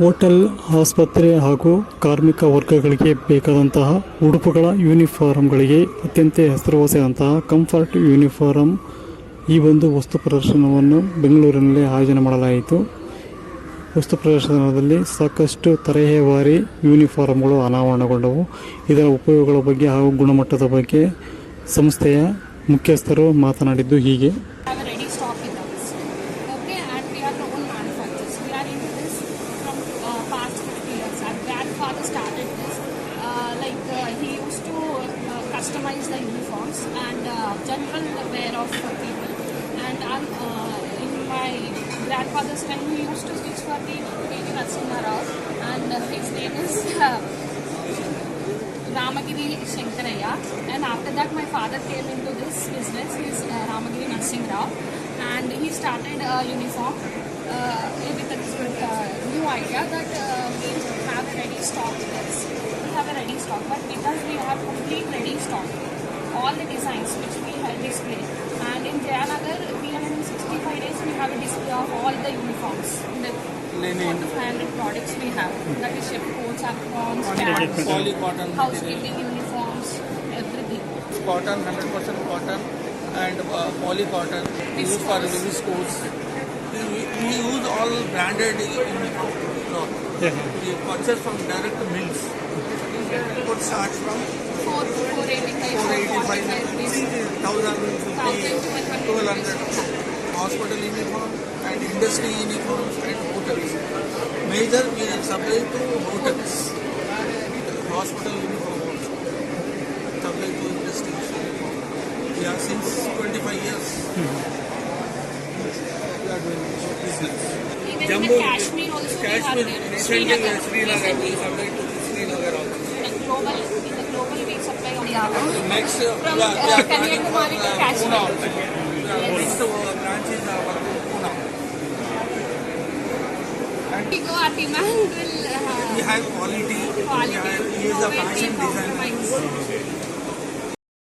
Hotel, ಆಸ್ಪತ್ರೆ ಹಾಗೂ ಕಾರ್ಮಿಕ ವರ್ಗಗಳಿಗೆ ಬೇಕಾದಂತಹ ಉಡುಪುಗಳ ಯೂನಿಫಾರ್ಮ್ಗಳಿಗೆ ಅತ್ಯಂತ ಹೆಸರುವಾಸಿಯಾದಂತಹ ಕಂಫರ್ಟ್ ಯೂನಿಫಾರ್ಮ್ ಈ ಒಂದು ವಸ್ತು ಪ್ರದರ್ಶನವನ್ನು ಬೆಂಗಳೂರಿನಲ್ಲಿ ಆಯೋಜನೆ ಮಾಡಲಾಯಿತು. ವಸ್ತು ಪ್ರದರ್ಶನದಲ್ಲಿ ಸಾಕಷ್ಟು ತರಹೇವಾರಿ ಯೂನಿಫಾರ್ಮ್ಗಳು ಅನಾವರಣಗೊಂಡವು. ಇದರ ಉಪಯೋಗಗಳ ಬಗ್ಗೆ ಹಾಗೂ ಗುಣಮಟ್ಟದ ಬಗ್ಗೆ ಸಂಸ್ಥೆಯ ಮುಖ್ಯಸ್ಥರು ಮಾತನಾಡಿದ್ದು ಹೀಗೆ. Like uh, he used to uh, customize the uniforms and uh, general wear of people. And I'm, in my grandfather's time, he used to stitch for the P.V. Narasimha Rao, and his name is. Ramagiri Shankaraya and after that my father came into this business he's uh, Ramagiri Narsing Rao and he started a uniform uh, with a uh, new idea that uh, we have a ready stock with us. We have a ready stock but because we have complete ready stock all the designs which we have displayed and in Jayanagar 365 days we have a display of all the uniforms All the 500 products we have. That is chef coats, aprons, caps, poly cotton housekeeping uniforms, everything. cotton 100% cotton and uh, poly cotton used for Viscose. viscose we, we use all branded uniform cloth we purchase from direct mills it starts from 4, 485, 445 rupees. 1050 1200 hospital uniform and industry uniforms and hotels major we supply to hotels hospital uniform also supply to industry uniform yeah since 25 years we are doing business Even Jumbo- in the Kashmir also Kashmir, we have Srinagar. Srinagar, we supply to Next, uh, From, we are, we uh, for Kanyakumari to uh, Kashmir. Pune also. Yeah, Next uh, branch is our Pune. We go, our demand will We uh, have quality, quality, we have, he is a innovative, fashion designer. compromise.